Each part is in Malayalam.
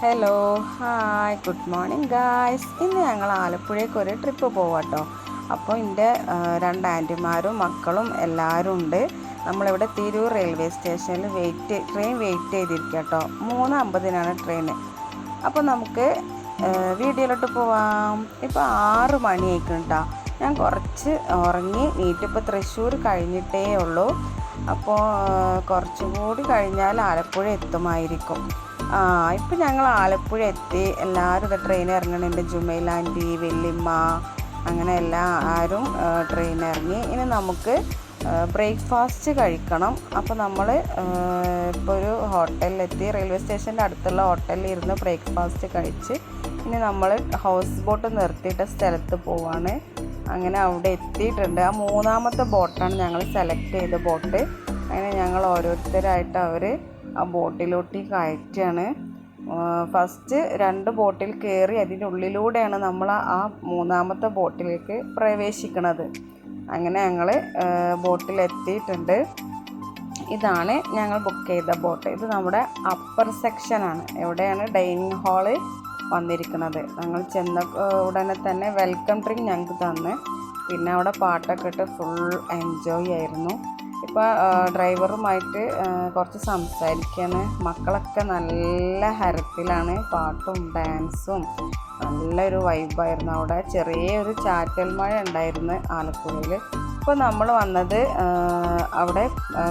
Hello hi good morning guys ഇന്ന് ഞങ്ങൾ ആലപ്പുഴയ്ക്ക് ഒരു ട്രിപ്പ് പോവാട്ടോ. അപ്പോൾ എന്റെ രണ്ട് ആന്റിമാരും മക്കളും എല്ലാവരും ഉണ്ട്. നമ്മളിവിടെ തിരൂർ റെയിൽവേ സ്റ്റേഷനിൽ വെയിറ്റ് ട്രെയിൻ വെയിറ്റ് ചെയ്തിരിക്കുക കേട്ടോ മൂന്ന് അമ്പതിനാണ് ട്രെയിൻ അപ്പോൾ നമുക്ക് വീഡിയോയിലോട്ട് പോവാം. ഇപ്പോൾ ആറ് മണിയായിരിക്കും കേട്ടോ ഞാൻ കുറച്ച് ഉറങ്ങി നീറ്റിപ്പോൾ തൃശ്ശൂർ കഴിഞ്ഞിട്ടേ ഉള്ളൂ. അപ്പോൾ കുറച്ചും കൂടി കഴിഞ്ഞാൽ ആലപ്പുഴ എത്തുമായിരിക്കും. ആ ഇപ്പം ഞങ്ങൾ ആലപ്പുഴ എത്തി. എല്ലാവരും ഇത് ട്രെയിൻ ഇറങ്ങണുണ്ട് ജുമൈൽ വെല്ലിമ്മ അങ്ങനെ അങ്ങനെ എല്ലാവരും ട്രെയിൻ ഇറങ്ങി. ഇനി നമുക്ക് ബ്രേക്ക്ഫാസ്റ്റ് കഴിക്കണം. അപ്പോൾ നമ്മൾ ഇപ്പോൾ ഒരു ഹോട്ടലിലെത്തി റെയിൽവേ സ്റ്റേഷന്റെ അടുത്തുള്ള ഹോട്ടലിൽ ഇരുന്ന് ബ്രേക്ക്ഫാസ്റ്റ് കഴിച്ച് ഇനി നമ്മൾ ഹൗസ് ബോട്ട് നിർത്തിയിട്ട സ്ഥലത്ത് പോവാണ്. അങ്ങനെ അവിടെ എത്തിയിട്ടുണ്ട്. ആ മൂന്നാമത്തെ ബോട്ടാണ് ഞങ്ങൾ സെലക്ട് ചെയ്ത ബോട്ട് അങ്ങനെ ഞങ്ങൾ ഓരോരുത്തരായിട്ട് അവർ ആ ബോട്ടിലോട്ട് കയറ്റാണ്. ഫസ്റ്റ് രണ്ട് ബോട്ടിൽ കയറി അതിന്റെ ഉള്ളിലൂടെയാണ് നമ്മൾ ആ മൂന്നാമത്തെ ബോട്ടിലേക്ക് പ്രവേശിക്കുന്നത് അങ്ങനെ ഞങ്ങൾ ബോട്ടിലെത്തിയിട്ടുണ്ട് ഇതാണ് ഞങ്ങൾ ബുക്ക് ചെയ്ത ബോട്ട് ഇത് നമ്മുടെ അപ്പർ സെക്ഷനാണ് എവിടെയാണ് ഡൈനിങ് ഹാൾ വന്നിരിക്കുന്നത്. ഞങ്ങൾ ചെന്ന ഉടനെ തന്നെ വെൽക്കം ഡ്രിങ്ക് ഞങ്ങൾക്ക് തന്ന്. പിന്നെ അവിടെ പാട്ടൊക്കെ ഇട്ട് ഫുൾ എൻജോയ് ആയിരുന്നു. ഇപ്പോൾ ഡ്രൈവറുമായിട്ട് കുറച്ച് സംസാരിക്കുകയാണ് മക്കളൊക്കെ നല്ല ഹരത്തിലാണ് പാട്ടും ഡാൻസും. നല്ലൊരു വൈബായിരുന്നു അവിടെ. ചെറിയൊരു ചാറ്റൽ മഴ ഉണ്ടായിരുന്നു ആലപ്പുഴയിൽ ഇപ്പോൾ നമ്മൾ വന്നത് അവിടെ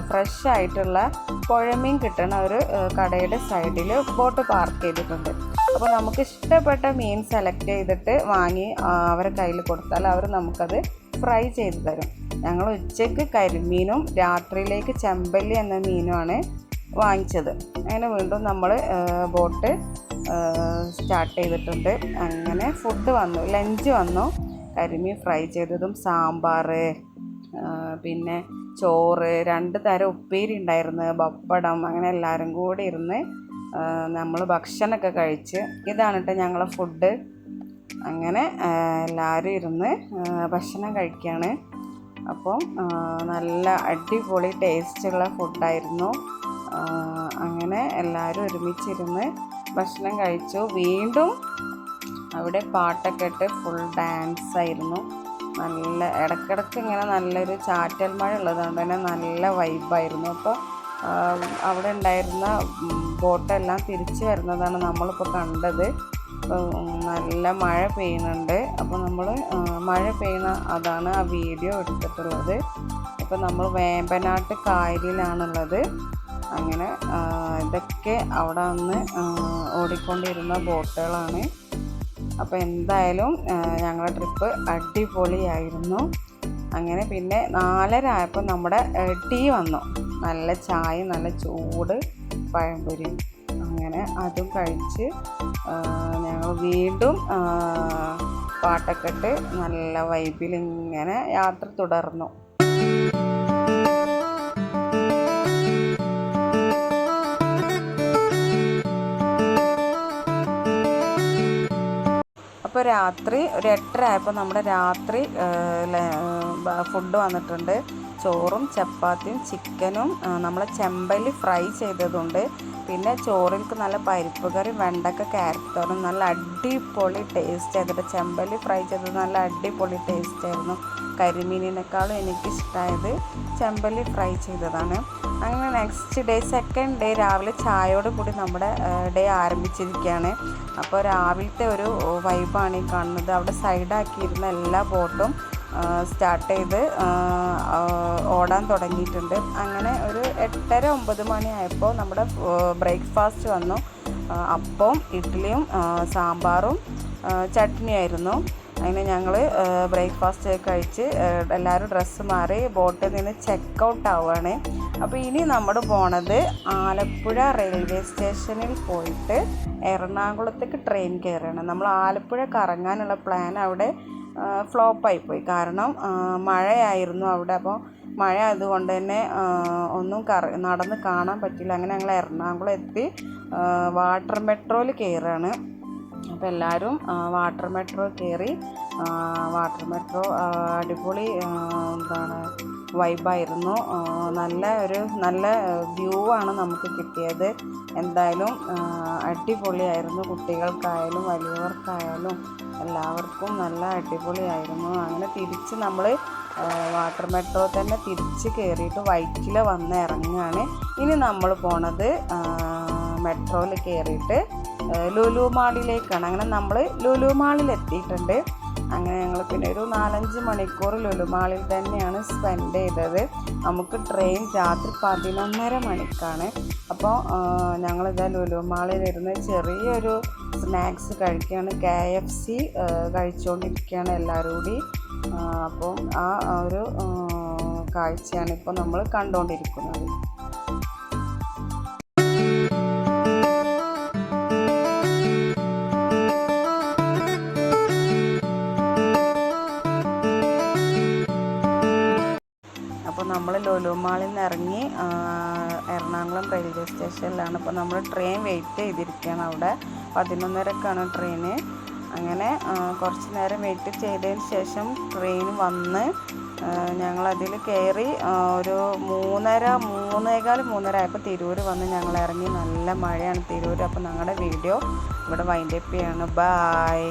ഫ്രഷ് ആയിട്ടുള്ള പുഴമീൻ കിട്ടുന്ന ഒരു കടയുടെ സൈഡിൽ ബോട്ട് പാർക്ക് ചെയ്തിട്ടുണ്ട്. അപ്പോൾ നമുക്ക് ഇഷ്ടപ്പെട്ട മീൻ സെലക്ട് ചെയ്തിട്ട് വാങ്ങി അവരെ കയ്യിൽ കൊടുത്താൽ അവർ നമുക്കത് ഫ്രൈ ചെയ്ത് തരും. ഞങ്ങൾ ഉച്ചയ്ക്ക് കരിമീനും രാത്രിയിലേക്ക് ചെമ്പല്ലി എന്ന മീനുമാണ് വാങ്ങിച്ചത്. അങ്ങനെ വീണ്ടും നമ്മൾ ബോട്ട് സ്റ്റാർട്ട് ചെയ്തിട്ടുണ്ട്. അങ്ങനെ ഫുഡ് വന്നു ലഞ്ച് വന്നു. കരിമീൻ ഫ്രൈ ചെയ്തതും സാമ്പാർ പിന്നെ ചോറ് രണ്ട് തരം ഉപ്പേരി ഉണ്ടായിരുന്നു പപ്പടം അങ്ങനെ എല്ലാവരും കൂടി ഇരുന്ന് നമ്മൾ ഭക്ഷണമൊക്കെ കഴിച്ച് ഇതാണ് കേട്ടോ ഞങ്ങളെ ഫുഡ് അങ്ങനെ എല്ലാവരും ഇരുന്ന് ഭക്ഷണം കഴിക്കുകയാണ്. അപ്പം നല്ല അടിപൊളി ടേസ്റ്റുള്ള ഫുഡായിരുന്നു. അങ്ങനെ എല്ലാവരും ഒരുമിച്ചിരുന്ന് ഭക്ഷണം കഴിച്ചു. വീണ്ടും അവിടെ പാട്ടൊക്കെ ഇട്ട് ഫുൾ ഡാൻസ് ആയിരുന്നു. നല്ല ഇടക്കിടക്ക് ഇങ്ങനെ നല്ലൊരു ചാറ്റൽ മഴ ഉള്ളതുകൊണ്ട് തന്നെ നല്ല വൈബായിരുന്നു അപ്പോൾ അവിടെ ഉണ്ടായിരുന്ന ബോട്ടെല്ലാം തിരിച്ചു വരുന്നതാണ് നമ്മളിപ്പോൾ കണ്ടത്. നല്ല മഴ പെയ്യുന്നുണ്ട്. അപ്പോൾ നമ്മൾ മഴ പെയ്യുന്ന അതാണ് ആ വീഡിയോ എടുത്തിട്ടുള്ളത്. ഇപ്പോൾ നമ്മൾ വേമ്പനാട്ട് കായലിലാണുള്ളത്. അങ്ങനെ ഇതൊക്കെ അവിടെ നിന്ന് ഓടിക്കൊണ്ടിരുന്ന ബോട്ടുകളാണ്. അപ്പോൾ എന്തായാലും ഞങ്ങളുടെ ട്രിപ്പ് അടിപൊളിയായിരുന്നു. അങ്ങനെ പിന്നെ നാലര ആയപ്പോൾ നമ്മുടെ ടീ വന്നു. നല്ല ചായ നല്ല ചൂട് പഴംപൊരി. അങ്ങനെ അതും കഴിച്ച് ഞങ്ങൾ വീണ്ടും പാട്ടൊക്കെ ഇട്ട് നല്ല വൈബിൽ ഇങ്ങനെ യാത്ര തുടർന്നു. അപ്പോൾ രാത്രി ഒരു എട്ടര ആയപ്പോൾ നമ്മുടെ രാത്രി ഫുഡ് വന്നിട്ടുണ്ട്. ചോറും ചപ്പാത്തിയും ചിക്കനും നമ്മൾ ചെമ്പല്ലി ഫ്രൈ ചെയ്തതുണ്ട്. പിന്നെ ചോറിൽക്ക് നല്ല പരിപ്പ് കറി വെണ്ടക്ക ക്യാരറ്റ് നല്ല അടിപൊളി ടേസ്റ്റ് ആയിരുന്നു. ചെമ്പല്ലി ഫ്രൈ ചെയ്തത് നല്ല അടിപൊളി ടേസ്റ്റ് ആയിരുന്നു. കരിമീനിനേക്കാളും എനിക്കിഷ്ടമായത് ചെമ്പല്ലി ഫ്രൈ ചെയ്തതാണ്. അങ്ങനെ നെക്സ്റ്റ് ഡേ സെക്കൻഡ് ഡേ രാവിലെ ചായയോട് കൂടി നമ്മുടെ ഡേ ആരംഭിച്ചിരിക്കുകയാണ്. അപ്പോൾ രാവിലത്തെ ഒരു വൈബാണ് ഈ കാണുന്നത്. അവിടെ സൈഡാക്കിയിരുന്ന എല്ലാ ബോട്ടും സ്റ്റാർട്ട് ചെയ്ത് ഓടാൻ തുടങ്ങിയിട്ടുണ്ട്. അങ്ങനെ ഒരു എട്ടര ഒമ്പത് മണിയായപ്പോൾ നമ്മുടെ ബ്രേക്ക്ഫാസ്റ്റ് വന്നു. അപ്പവും ഇഡ്ഡലിയും സാമ്പാറും ചട്നിയായിരുന്നു. അങ്ങനെ ഞങ്ങൾ ബ്രേക്ക്ഫാസ്റ്റ് കഴിച്ച് എല്ലാവരും ഡ്രസ്സ് മാറി ബോട്ടിൽ നിന്ന് ചെക്ക് ഔട്ട് ആവുകയാണ്. അപ്പോൾ ഇനി നമ്മൾ പോണത് ആലപ്പുഴ റെയിൽവേ സ്റ്റേഷനിൽ പോയിട്ട് എറണാകുളത്തേക്ക് ട്രെയിൻ കയറുകയാണ് നമ്മൾ ആലപ്പുഴ കറങ്ങാനുള്ള പ്ലാൻ അവിടെ ഫ്ലോപ്പായി പോയി. കാരണം മഴയായിരുന്നു അവിടെ. അപ്പോൾ മഴ ആയതുകൊണ്ട് തന്നെ ഒന്നും കറ നടന്ന് കാണാൻ പറ്റില്ല. അങ്ങനെ ഞങ്ങൾ എറണാകുളം എത്തി. വാട്ടർ മെട്രോയിൽ കയറുകയാണ് അപ്പോൾ എല്ലാവരും വാട്ടർ മെട്രോ കയറി വാട്ടർ മെട്രോ അടിപൊളി എന്താണ് വൈബായിരുന്നു. നല്ല ഒരു നല്ല വ്യൂ ആണ് നമുക്ക് കിട്ടിയത്. എന്തായാലും അടിപൊളിയായിരുന്നു. കുട്ടികൾക്കായാലും വലിയവർക്കായാലും എല്ലാവർക്കും നല്ല അടിപൊളിയായിരുന്നു. അങ്ങനെ തിരിച്ച് നമ്മൾ വാട്ടർ മെട്രോ തന്നെ തിരിച്ച് കയറിയിട്ട് വൈറ്റിൽ വന്ന് ഇറങ്ങുകയാണ്. ഇനി നമ്മൾ പോണത് മെട്രോയിൽ കയറിയിട്ട് ലുലു മാളിലേക്കാണ്. അങ്ങനെ നമ്മൾ ലുലു മാളിൽ എത്തിയിട്ടുണ്ട്. അങ്ങനെ ഞങ്ങൾ പിന്നെ ഒരു നാലഞ്ച് മണിക്കൂർ ലുലു മാളിൽ തന്നെയാണ് സ്പെൻഡ് ചെയ്തത്. നമുക്ക് ട്രെയിൻ രാത്രി പതിനൊന്നര മണിക്കാണ്. അപ്പോൾ ഞങ്ങളിതാ ലുലു മാളിലിരുന്ന് ചെറിയൊരു സ്നാക്സ് കഴിക്കുകയാണ്. കെ എഫ് സി കഴിച്ചുകൊണ്ടിരിക്കുകയാണ് എല്ലാവരും കൂടി ആ, അപ്പം ആ ഒരു കാഴ്ചയാണ് ഇപ്പോൾ നമ്മൾ കണ്ടുകൊണ്ടിരിക്കുന്നത് അപ്പോൾ നമ്മൾ ലുലുമാളിൽ നിന്ന് ഇറങ്ങി എറണാകുളം റെയിൽവേ സ്റ്റേഷനിലാണ്. അപ്പോൾ നമ്മൾ ട്രെയിൻ വെയിറ്റ് ചെയ്തിരിക്കുകയാണ് അവിടെ. പതിനൊന്നരക്കാണ് ട്രെയിന്. അങ്ങനെ കുറച്ച് നേരം വെയിറ്റ് ചെയ്തതിന് ശേഷം ട്രെയിൻ വന്ന് ഞങ്ങളതിൽ കയറി ഒരു മൂന്നര മൂന്നേകാൽ മൂന്നര ആയപ്പോൾ തിരൂർ വന്ന് ഞങ്ങൾ ഇറങ്ങി നല്ല മഴയാണ് തിരൂർ അപ്പോൾ ഞങ്ങളുടെ വീഡിയോ ഇവിടെ വൈൻഡപ്പ് ചെയ്യാണ്. ബായ്